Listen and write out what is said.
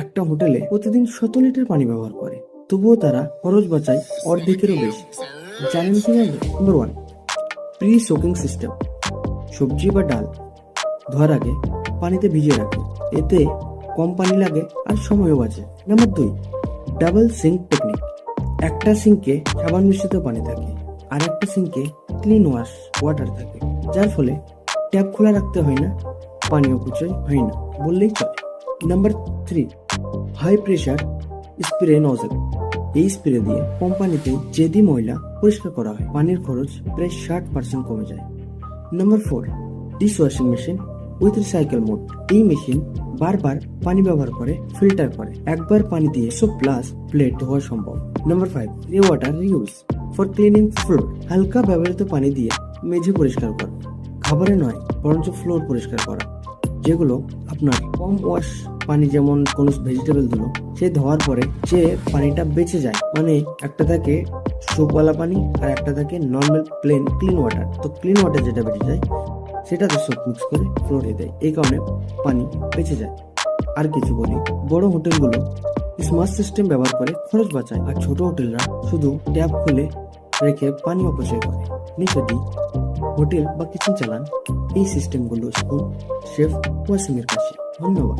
একটা হোটেলে প্রতিদিন শত লিটার পানি ব্যবহার করে। তবুও তারা খরচ বাঁচায় অর্ধেকেরও বেশি। জানেন কি number one pre soaking system সবজি বা ডাল ধোয়ার আগে পানিতে ভিজিয়ে রাখে এতে কম পানি লাগে আর সময়ও বাঁচে। নাম্বার দুই ডাবল সিঙ্ক টেকনিক একটা সিঙ্কে সাবান মিশ্রিত পানি থাকে আর একটা সিঙ্কে ক্লিন ওয়াশ ওয়াটার থাকে। যার ফলে ট্যাপ খোলা রাখতে হয় না পানি অপচয় হয় না, বললেই চলে। Number three high pressure spray nozzle এই স্প্রে দিয়ে কোম্পানিতে যেদি ময়লা পরিষ্কার করা হয়। পানির খরচ প্রায় ষাট পার্সেন্ট কমে যায়। Number four dish washing machine with recycle mode এই মেশিন বারবার পানি ব্যবহার করে ফিল্টার করে। একবার পানি দিয়ে সব প্লাস প্লেট ধোয়া সম্ভব। নাম্বার ফাইভ রে water reuse for cleaning floor হালকা ব্যবহৃত পানি দিয়ে মেঝে পরিষ্কার করা। খাবারে নয়, বরঞ্চ ফ্লোর পরিষ্কার করা। যেগুলো আপনার কম ওয়াশ পানি যেমন কোনো ভেজিটেবল দিল সে ধোয়ার পরে যে পানিটা বেঁচে যায় মানে একটা থাকে সোপওয়ালা পানি আর একটা থাকে নর্মাল প্লেন ক্লিন ওয়াটার তো ক্লিন ওয়াটার যেটা বেঁচে যায়, সেটাতে সোপ মিক্স করে ফ্লোরে দেয়। এই কারণে পানি বেঁচে যায়। আর কিছু বলি, বড় হোটেলগুলো স্মার্ট সিস্টেম ব্যবহার করে খরচ বাঁচায়। আর ছোট হোটেলরা শুধু ট্যাপ খুলে রেখে পানি অপচয় করে। যদি হোটেল বা কিচেন চালান এই সিস্টেমগুলো স্কুল শেফ ওয়াসিমের কাছে ধন্যবাদ।